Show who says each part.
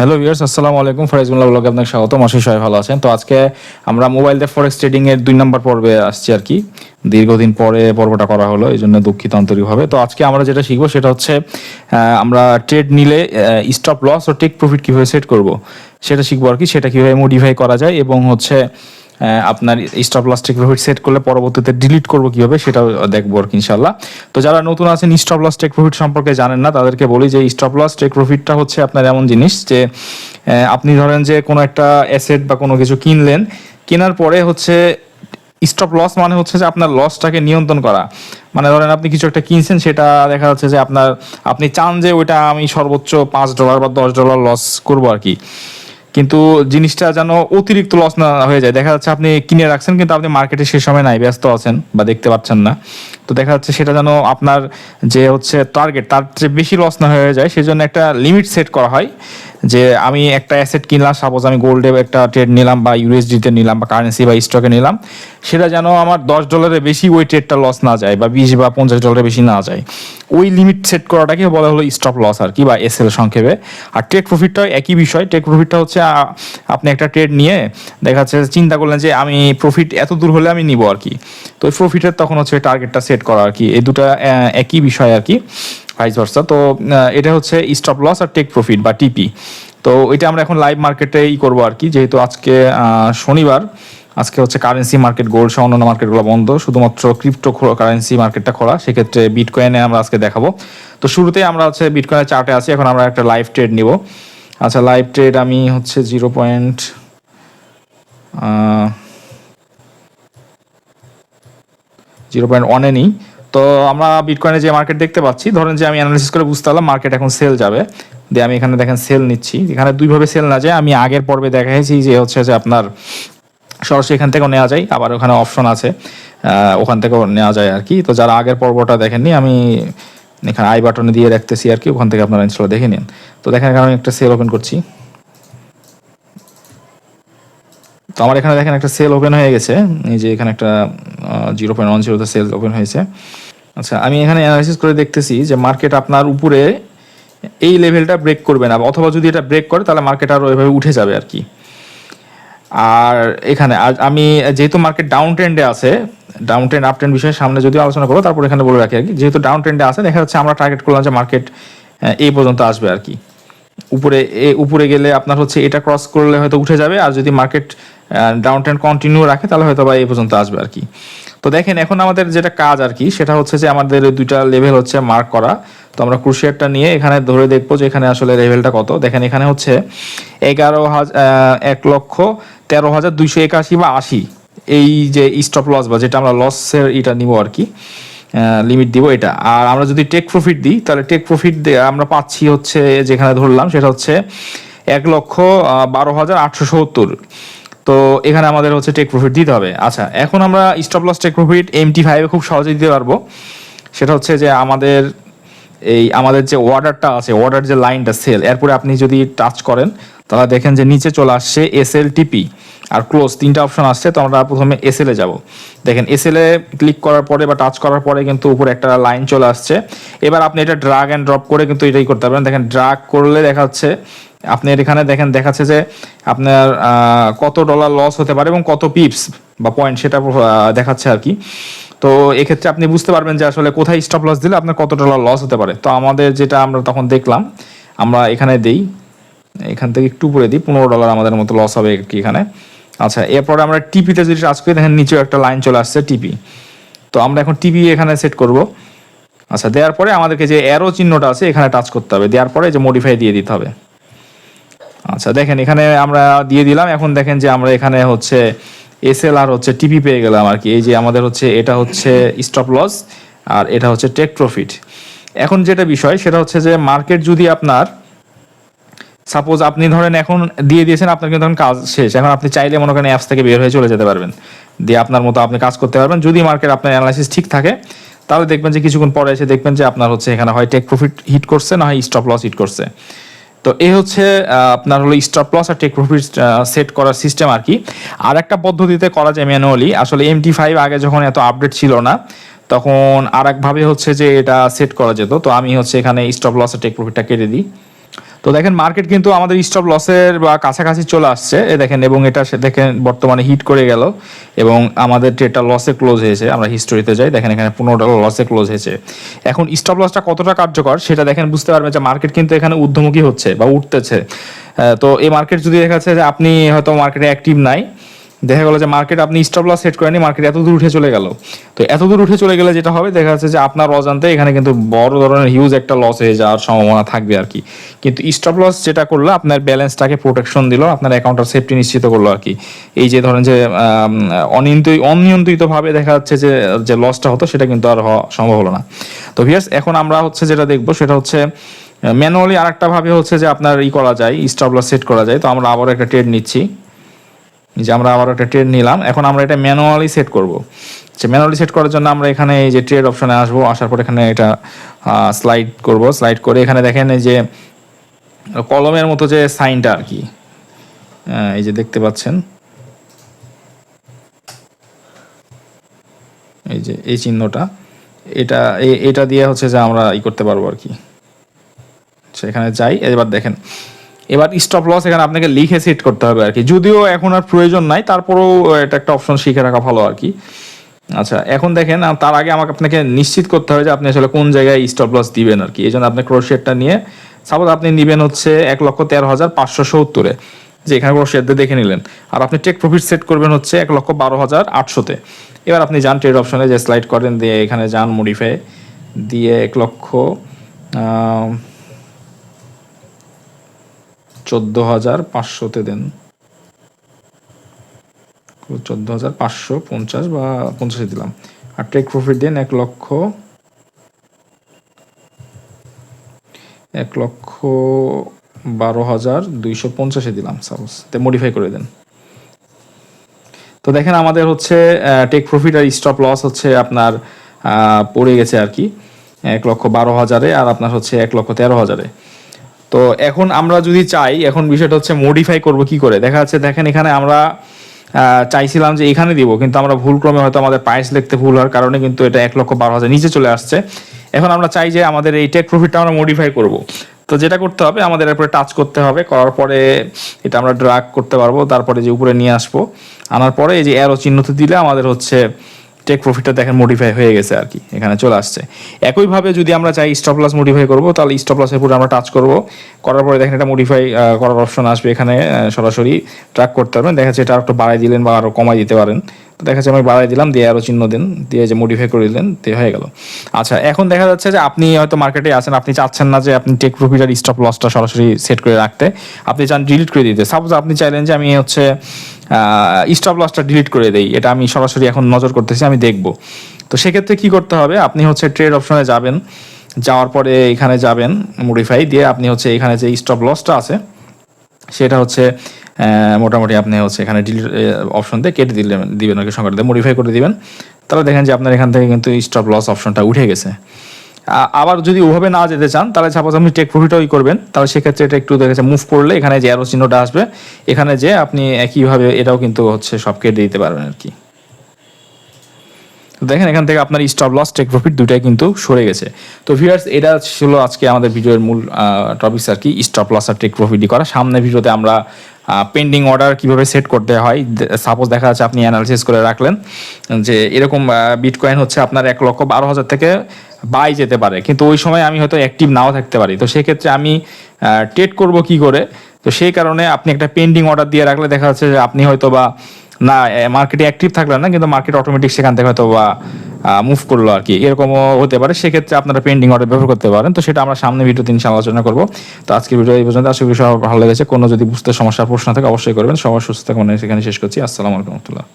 Speaker 1: Hello viewers আসসালামু আলাইকুম। ফরাইজুল্লাহ ব্লগে আপনাকে স্বাগত মাসি সবাই ভালো আছেন। তো আজকে আমরা মোবাইল দিয়ে ফরেক্স ট্রেডিং এর দুই নম্বর পর্বে আসছি আর কি। দীর্ঘদিন পরে পর্বটা করা হলো এই জন্য দুঃখিত আন্তরিকভাবে। তো আজকে আমরা যেটা শিখব সেটা হচ্ছে আমরা ট্রেড নিলে স্টপ লস ও টেক প্রফিট কীভাবে সেট করব, সেটা শিখব আর কি। সেটা কীভাবে মডিফাই করা যায় এবং হচ্ছে আপনার stop loss take profit set করলে পরবর্তীতে ডিলিট করব কীভাবে সেটাও দেখব আর কি ইনশাল্লাহ তো যারা নতুন আছেন স্টপ লস টেক প্রফিট সম্পর্কে জানেন না, তাদেরকে বলি যে স্টপ লস টেক প্রফিটটা হচ্ছে আপনার এমন জিনিস যে আপনি ধরেন যে কোনো একটা অ্যাসেট বা কোনো কিছু কিনলেন, কেনার পরে হচ্ছে স্টপ লস মানে হচ্ছে যে আপনার লসটাকে নিয়ন্ত্রণ করা। মানে ধরেন আপনি কিছু একটা কিনছেন, সেটা দেখা যাচ্ছে যে আপনার, আপনি চান যে ওইটা আমি সর্বোচ্চ পাঁচ ডলার বা দশ ডলার লস করব আর কি। কিন্তু জিনিসটা যেন অতিরিক্ত লস না হয়ে যায়। দেখা যাচ্ছে আপনি কিনে রাখছেন, কিন্তু আপনি মার্কেটে সে সময় নাই, ব্যস্ত আছেন বা দেখতে পাচ্ছেন না। তো দেখা যাচ্ছে সেটা যেন আপনার যে হচ্ছে টার্গেট তার চেয়ে বেশি লস না হয়ে যায়, সেজন্য একটা লিমিট সেট করা হয় যে আমি একটা অ্যাসেট কিনলাম সাপোজ আমি গোল্ডে একটা ট্রেড নিলাম বা ইউএসডিতে নিলাম বা কারেন্সি বা স্টকে নিলাম, সেটা যেন আমার দশ ডলারের বেশি ওই ট্রেডটা লস না যায় বা বিশ বা পঞ্চাশ ডলারের বেশি না যায়। ওই লিমিট সেট করাটাকে বলা হলো স্টপ লস আর কি বা এসএল সংক্ষেপে। আর ট্রেড প্রফিটটা একই বিষয় ট্রেড প্রফিটটা হচ্ছে আপনি একটা ট্রেড নিয়ে দেখা যাচ্ছে চিন্তা করলেন যে আমি প্রফিট এত দূর হলে আমি নিব আর কি। তো ওই প্রফিটের তখন হচ্ছে টার্গেটটা সেট করা আর কি। এই দুটো একই বিষয় আর কি ভাইস ভার্সা তো এটা হচ্ছে স্টপ লস আর টেক প্রফিট বা টিপি তো এটা আমরা এখন লাইভ মার্কেটেই করব আর কি, যেহেতু আজকে শনিবার, আজকে হচ্ছে কারেন্সি মার্কেট গোল্ড সহ অন্যান্য মার্কেটগুলো বন্ধ। শুধুমাত্র ক্রিপ্টো কারেন্সি মার্কেটটা খোলা, সেক্ষেত্রে বিটকয়েনে আমরা আজকে দেখাবো। তো শুরুতেই আমরা হচ্ছে বিটকয়েনের চার্টে আছি, এখন আমরা একটা লাইভ ট্রেড নিব। আচ্ছা লাইভ ট্রেড আমি হচ্ছে জিরো পয়েন্ট জিরো পয়েন্ট ওয়ানে নিই। তো আমরা বিটকয়েনে যে মার্কেট দেখতে পাচ্ছি, ধরেন যে আমি অ্যানালিসিস করে বুঝতে পারলাম মার্কেট এখন সেল যাবে। দিয়ে আমি এখানে দেখেন সেল নিচ্ছি। এখানে দুইভাবে সেল না যায়, আমি আগের পর্বে দেখাইছি যে হচ্ছে যে আপনার সরাসরি এখান থেকেও নেওয়া যায়, আবার ওখানে অপশন আছে ওখান থেকেও নেওয়া যায় আর কি। তো যারা আগের পর্বটা দেখেননি, আমি এখানে আই বাটনে দিয়ে রাখতেছি আর কি, ওখান থেকে আপনারা ইনস্টল দেখে নিন। তো দেখেন এখানে আমি একটা সেল ওপেন করছি। তো আমার এখানে দেখেন একটা সেল ওপেন হয়ে গেছে। এই যে এখানে একটা জিরো পয়েন্ট ওয়ান জিরোতে সেলস ওপেন হয়েছে। আচ্ছা আমি এখানে অ্যানালাইসিস করে দেখতেছি যে মার্কেট আপনার উপরে এই লেভেলটা ব্রেক করবে না, অথবা যদি এটা ব্রেক করে, তাহলে মার্কেট আরও এভাবে উঠে যাবে আর কি। আর এখানে আমি যেহেতু মার্কেট ডাউন ট্রেন্ডে আছে ডাউন ট্রেন্ড আপ ট্রেন্ড বিষয়ে সামনে যদি আলোচনা করব, তারপর এখানে বলে রাখি আর কি। যেহেতু ডাউন ট্রেন্ডে আছে দেখা যাচ্ছে আমরা টার্গেট করলাম যে মার্কেট এই পর্যন্ত আসবে আর কি। উপরে উপরে গেলে আপনার হচ্ছে এটা ক্রস করলে হয়তো উঠে যাবে, আর যদি মার্কেট ডাউন ট্রেন্ড কন্টিনিউ রাখে, তাহলে হয়তো বা এই পর্যন্ত আসবে আর কি। তো দেখেন, এখন আমাদের যেটা কাজ আর কি, সেটা হচ্ছে যে আমাদের দুইটা লেভেল হচ্ছে মার্ক করা। তো আমরা ক্রুশিয়ারটা নিয়ে এখানে ধরে দেখব যে এখানে আসলে লেভেলটা কত। দেখেন, এখানে হচ্ছে এগারো হাজার এক লক্ষ তেরো হাজার দুইশো একাশি বা আশি। এই যে স্টপ লস বা যেটা আমরা লসের এটা নিব আর কি। লিমিট দিব এটা। আর আমরা যদি টেক প্রফিট দিই, তাহলে টেক প্রফিট আমরা পাচ্ছি হচ্ছে যেখানে ধরলাম, সেটা হচ্ছে এক লক্ষ বারো হাজার আটশো সত্তর। তো এখানে আমাদের হচ্ছে টেক প্রফিট দিতে হবে। আচ্ছা এখন আমরা stop loss take profit MT ফাইভে খুব সহজে দিতে পারব। সেটা হচ্ছে যে আমাদের এই, আমাদের যে অর্ডারটা আছে অর্ডার যে লাইনটা সেল এরপরে আপনি যদি টাচ করেন তাহলে দেখেন যে নিচে চলে আসছে এস এল টিপি আর ক্লোজ তিনটা অপশন আসছে, তো আমরা প্রথমে এস এল যাব। দেখেন এস এল এ ক্লিক করার পরে বা টাচ করার পরে কিন্তু উপরে একটা লাইন চলে আসছে। এবার আপনি এটা ড্রাগ অ্যান্ড ড্রপ করে কিন্তু এটাই করতে পারবেন। দেখেন ড্রাগ করলে দেখা যাচ্ছে আপনি এখানে দেখেন দেখাচ্ছে যে আপনার কত ডলার লস হতে পারে এবং কত পিপস বা পয়েন্ট সেটা দেখাচ্ছে আর কি। তো এক্ষেত্রে আপনি বুঝতে পারবেন যে আসলে কোথায় স্টপ লস দিলে আপনার কত ডলার লস হতে পারে। তো আমাদের যেটা আমরা তখন দেখলাম, আমরা এখানে দেই এখান থেকে একটু উপরে দিই, পনেরো ডলার আমাদের মতো লস হবে কি এখানে। আচ্ছা এরপরে আমরা টিপিতে যদি টাচ করি দেখেন নিচেও একটা লাইন চলে আসছে টিপি তো আমরা এখন টিপি এখানে সেট করব। আচ্ছা দেওয়ার পরে আমাদেরকে যে অ্যারো চিহ্নটা আছে, এখানে টাচ করতে হবে। দেওয়ার পরে যে মডিফাই দিয়ে দিতে হবে। আচ্ছা দেখেন এখানে আমরা দিয়ে দিলাম। এখন দেখেন যে আমরা এখানে হচ্ছে এসএল আর হচ্ছে টিপি পেয়ে গেলাম আর কি। এই যে আমাদের হচ্ছে, এটা হচ্ছে স্টপ লস আর এটা হচ্ছে টেক প্রফিট এখন যেটা বিষয়, সেটা হচ্ছে যে মার্কেট যদি আপনার সাপোজ আপনি ধরেন এখন দিয়ে দিয়েছেন, আপনার কিন্তু এখন কাজ শেষ। এখন আপনি চাইলে মনে করেন অ্যাপস থেকে বের হয়ে চলে যেতে পারবেন। দিয়ে আপনার মতো আপনি কাজ করতে পারবেন। যদি মার্কেট আপনার অ্যানালাইসিস ঠিক থাকে, তাহলে দেখবেন যে কিছুক্ষণ পরে এসে দেখবেন যে আপনার হচ্ছে এখানে হয় টেক প্রফিট হিট করছে, না হয় স্টপ লস হিট করছে। তো এই হচ্ছে আপনার হলো স্টপ লস আর টেক প্রফিট সেট করার সিস্টেম আর কি। আর একটা পদ্ধতিতে করা যায় ম্যানুয়ালি আসলে এমটি ফাইভ আগে যখন এত আপডেট ছিল না, তখন আর একভাবে হচ্ছে যে এটা সেট করা যেত। তো আমি হচ্ছে এখানে স্টপ লস আর টেক প্রফিটটা কেটে দিই। তো দেখেন মার্কেট কিন্তু আমাদের স্টপ লসের বা কাছাকাছি চলে আসছে। এ দেখেন, এবং এটা দেখেন বর্তমানে হিট করে গেল, এবং আমাদের ট্রেডটা লসে ক্লোজ হয়েছে। আমরা হিস্টোরিতে যাই, দেখেন এখানে পনেরো ডলার লসে ক্লোজ হয়েছে। এখন স্টপ লসটা কতটা কার্যকর, সেটা দেখেন বুঝতে পারবেন যে মার্কেট কিন্তু এখানে ঊর্ধ্বমুখী হচ্ছে বা উঠতেছে। তো এই মার্কেট যদি দেখা যাচ্ছে যে আপনি হয়তো মার্কেটে অ্যাক্টিভ নাই দেখা গেলো যে মার্কেট আপনি স্টপ লস সেট করেনি মার্কেট এত দূর উঠে চলে গেল। তো এত দূর উঠে চলে গেলে যেটা হবে, দেখা যাচ্ছে যে আপনার অজান্তে এখানে কিন্তু বড় ধরনের হিউজ একটা লস হয়ে যাওয়ার সম্ভাবনা থাকবে আর কি। কিন্তু স্টপ লস যেটা করল, আপনার ব্যালেন্সটাকে প্রোটেকশন দিল, আপনার অ্যাকাউন্টের সেফটি নিশ্চিত করল আর কি। এই যে ধরেন যে অনিয়ন্ত্রিত অনিয়ন্ত্রিতভাবে দেখা যাচ্ছে যে যে লসটা হতো, সেটা কিন্তু আর হওয়া সম্ভব হলো না। তো ভিয়ার্স এখন আমরা হচ্ছে যেটা দেখব, সেটা হচ্ছে ম্যানুয়ালি আরেকটা ভাবে হচ্ছে যে আপনার ই করা যায় স্টপ লস সেট করা যায়। তো আমরা আবার একটা ট্রেড নিচ্ছি। যে আমরা আবার একটা ট্রেড নিলাম, এখন আমরা এটা ম্যানুয়ালি সেট করব। আচ্ছা ম্যানুয়ালি সেট করার জন্য আমরা এখানে এই যে ট্রেড অপশনে আসব, আসার পর এখানে এটা স্লাইড করব। স্লাইড করে এখানে দেখেন যে কলমের মতো যে সাইনটা আর কি। এই যে দেখতে পাচ্ছেন। এই যে এই চিহ্নটা, এটা এটা দিয়ে হচ্ছে যে আমরা ই করতে পারব আর কি। সেখানে যাই, এবার দেখেন। এবার স্টপ লস এখানে আপনাকে লিখে সেট করতে হবে আর কি। যদিও এখন আর প্রয়োজন নাই, তারপরেও এটা একটা অপশন শিখে রাখা ভালো আর কি। আচ্ছা এখন দেখেন তার আগে আমাকে আপনাকে নিশ্চিত করতে হবে যে আপনি আসলে কোন জায়গায় স্টপ লস দিবেন আর কি। এই জন্য আপনি ক্রোশেটটা নিয়ে সাপোজ আপনি নেবেন হচ্ছে এক লক্ষ তেরো হাজার পাঁচশো সত্তরে, যে এখানে ক্রোশেট দিয়ে দেখে নিলেন। আর আপনি টেক প্রফিট সেট করবেন হচ্ছে এক লক্ষ বারো হাজার আটশোতে। এবার আপনি যান ট্রেড অপশনে যে স্লাইড করেন, দিয়ে এখানে যান মডিফাই দিয়ে এক লক্ষ চোদ্দ হাজার পাঁচশোতে দেন। চোদ্দ হাজার পাঁচশো পঞ্চাশ বা পঞ্চাশে দিলাম। আর টেক প্রফিট দেন এক লক্ষ এক লক্ষ বারো হাজার দুইশো পঞ্চাশে দিলাম সাপোজ তে মডিফাই করে দেন। তো দেখেন আমাদের হচ্ছে টেক প্রফিট আর স্টপ লস হচ্ছে আপনার পড়ে গেছে আর কি। এক লক্ষ বারো হাজারে আর আপনার হচ্ছে এক লক্ষ তেরো হাজারে। তো এখন আমরা যদি চাই, এখন বিষয়টা হচ্ছে মডিফাই করব কি করে? দেখা যাচ্ছে দেখেন এখানে আমরা চাইছিলাম যে এখানে দিব, কিন্তু আমরা ভুল ক্রমে হয়তো আমাদের প্রাইস লিখতে ভুল হওয়ার কারণে কিন্তু এটা এক লক্ষ বারো হাজার নিচে চলে আসছে। এখন আমরা চাই যে আমাদের এই টেক প্রফিটটা আমরা মডিফাই করব। তো যেটা করতে হবে, আমাদের এরপরে টাচ করতে হবে, করার পরে এটা আমরা ড্রাগ করতে পারব, তারপরে যে উপরে নিয়ে আসব। আনার পরে এই যে অ্যারো চিহ্নতে দিলে আমাদের হচ্ছে টেক প্রফিটটা দেখেন মডিফাই হয়ে গেছে আর কি, এখানে চলে আসছে। একইভাবে যদি আমরা চাই স্টপ লস মডিফাই করব, তাহলে স্টপ লসের উপরে আমরা টাচ করব। করার পরে দেখেন এটা মডিফাই করার অপশন আসবে এখানে সরাসরি ট্র্যাক করতে পারবেন। দেখা যাচ্ছে এটা একটু বাড়াই দিলেন বা আরও কমাই দিতে পারেন। দেখা যাচ্ছে আমি বাড়াই দিলাম, দিয়ে আরও চিহ্ন দিন, দিয়ে যে মডিফাই করে দিলেন, দিয়ে হয়ে গেল। আচ্ছা এখন দেখা যাচ্ছে যে আপনি হয়তো মার্কেটে আছেন, আপনি চাচ্ছেন না যে আপনি টেক প্রফিট আর স্টপ লসটা সরাসরি সেট করে রাখতে। আপনি চান ডিলিট করে দিতে। সাপোজ আপনি চাইলেন যে আমি হচ্ছে স্টপ লসটা ডিলিট করে দেই, এটা আমি সরাসরি এখন নজর করতেছি, আমি দেখব। তো সেক্ষেত্রে কি করতে হবে? আপনি হচ্ছে ট্রেড অপশনে যাবেন, যাওয়ার পরে এখানে যাবেন মডিফাই দিয়ে আপনি হচ্ছে এখানে যে স্টপ লসটা আছে, সেটা হচ্ছে মোটামুটি আপনি হচ্ছে এখানে ডিলিট অপশন দিয়ে কেটে দিলে দিবেন ওকে সংখ্যাটা দিয়ে মডিফাই করে দিবেন। তাহলে দেখেন যে আপনার এখান থেকে কিন্তু স্টপ লস অপশনটা উঠে গেছে। আবার যদি ওভাবে না যেতে চান, তাহলে সাপোজ আপনি টেক প্রফিটই করবেন, তাহলে সেক্ষেত্রে এটা একটু দেখেছে মুভ করলে এখানে যে অ্যারো চিহ্নটা আসবে, এখানে যে আপনি একইভাবে এটাও কিন্তু হচ্ছে সব কেটে দিতে পারবেন আর কি। তো দেখেন, এখান থেকে আপনার স্টপ লস টেক প্রফিট দুটাই কিন্তু সরে গেছে। তো ভিউয়ার্স এটা ছিল আজকে আমাদের ভিডিওর মূল টপিকস আর কি স্টপ লস আর টেক প্রফিটই করা। সামনের ভিডিওতে আমরা পেন্ডিং অর্ডার কীভাবে সেট করতে হয় সাপোজ দেখা যাচ্ছে আপনি অ্যানালিসিস করে রাখলেন যে এরকম বিটকয়েন হচ্ছে আপনার এক লক্ষ বারো হাজার থেকে বাই যেতে পারে। কিন্তু ওই সময় আমি হয়তো অ্যাক্টিভ নাও থাকতে পারি। তো সেক্ষেত্রে আমি ট্রেড করব কি করে? তো সেই কারণে আপনি একটা পেন্ডিং অর্ডার দিয়ে রাখলে দেখা যাচ্ছে যে আপনি হয়তো বা না মার্কেটে অ্যাক্টিভ থাকলেন না, কিন্তু মার্কেট অটোমেটিক সেখান থেকে হয়তো বা মুভ করল আর কি। এরকমও হতে পারে, সেক্ষেত্রে আপনারা পেন্ডিং অর্ডার ব্যবহার করতে পারেন। তো সেটা আমরা সামনে ভিডিও ইনশাআল্লাহ আলোচনা করব। তো আজকের ভিডিও এই পর্যন্ত। আশা করি সব ভালো লেগেছে। কোনো যদি বুঝতে সমস্যার প্রশ্ন থাকে, অবশ্যই করবেন। সবার সুস্থ মানে সেখানে শেষ করছি। আসসালামু আলাইকুম রহমতুল্লাহ।